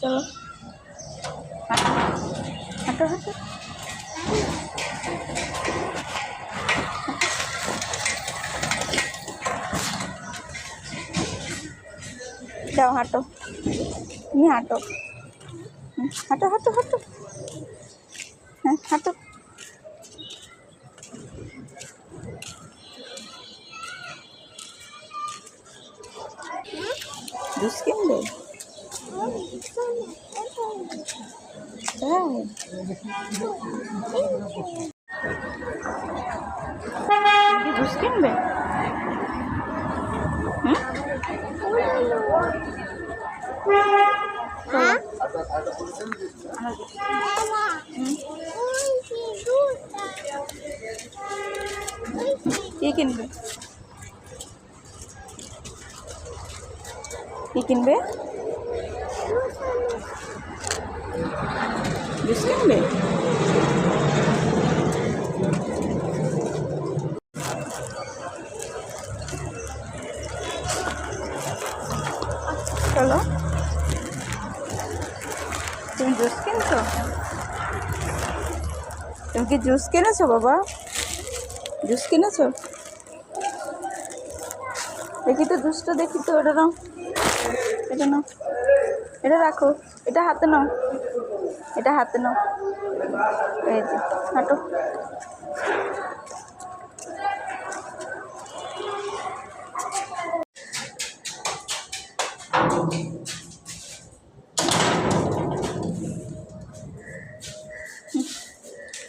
চলো। হাঁটো হাঁটো। যাও হাঁটো। তুমি হাঁটো। হাঁটো হাঁটো হাঁটো। হ্যাঁ হাঁটো। জুস কিনবে? কি জুস কিনবে কি কিনবে কি কিনবে? জুস কিনবে চলো তুমি জুস কিনছো? তুমি কি জুস কিনেছো, বাবা? জুস কিনেছো? দেখি তো জুসটা, দেখি তো এটা নাও এটা নাও। এটা রাখো। এটা হাতে নাও। এটা হাতে নাও। এই যে হাঁটো।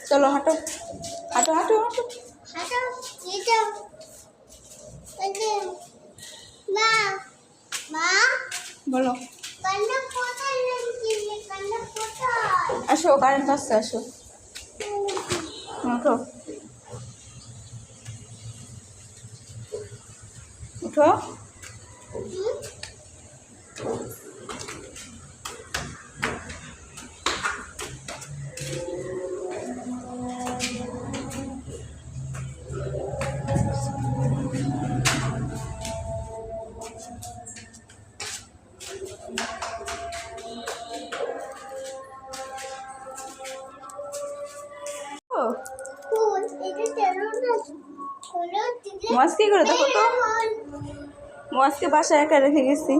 চলো হাঁটো। হাঁটো হাঁটো হাঁটো। বলো। আসো কারেন্ট আসছে আসো। উঠো। উঠো। মাছ কি করে দেখো তো। মাছকে বাসায় একা রেখে গেছি।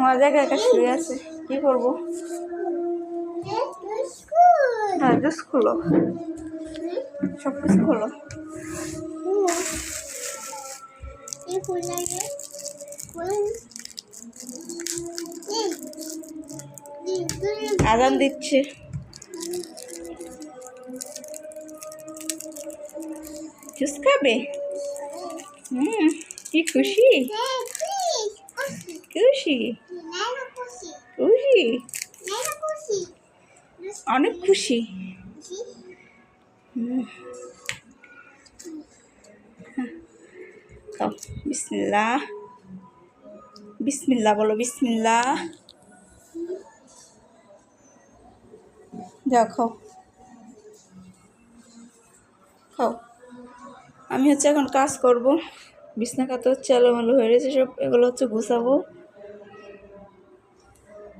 মাছ একা একা শুয়ে আছে, কি করব? হ্যাঁ জুস খুলো। সব কিছু খোলো। আজান দিচ্ছে। জুস খাবে হুম, কি খুশি? খুশি? খুশি? অনেক খুশি। হুম। খাও বিসমিল্লা বিসমিল্লা বলো বিসমিল্লা যাও আমি হচ্ছে এখন কাজ করব। বিছনা কাতে হচ্ছে এলোমেলো হয়ে রয়েছে, সব এগুলো হচ্ছে গুছাবো।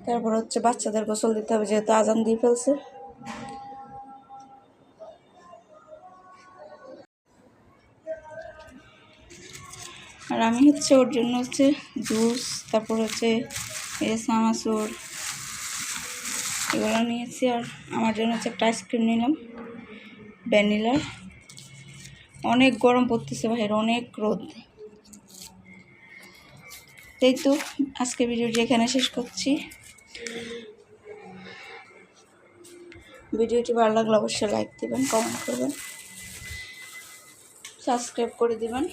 তারপর হচ্ছে বাচ্চাদের গোসল দিতে হবে, যেহেতু আজান দিয়ে ফেলছে। আর আমি হচ্ছে ওর জন্য হচ্ছে জুস, তারপর হচ্ছে এই সামাসুর, এগুলো নিয়েছি। আর আমার জন্য হচ্ছে একটা আইসক্রিম নিলাম ভ্যানিলার অনেক গরম পড়তেছে ভাইয়ের, অনেক রোদ। এই তো আজকে ভিডিওটি এখানে শেষ করছি। ভিডিওটি ভালো লাগলে অবশ্যই লাইক দিবেন কমেন্ট করবেন সাবস্ক্রাইব করে দেবেন।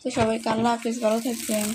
তো সবাইকে আল্লাহ হাফিজ, ভালো থাকবেন।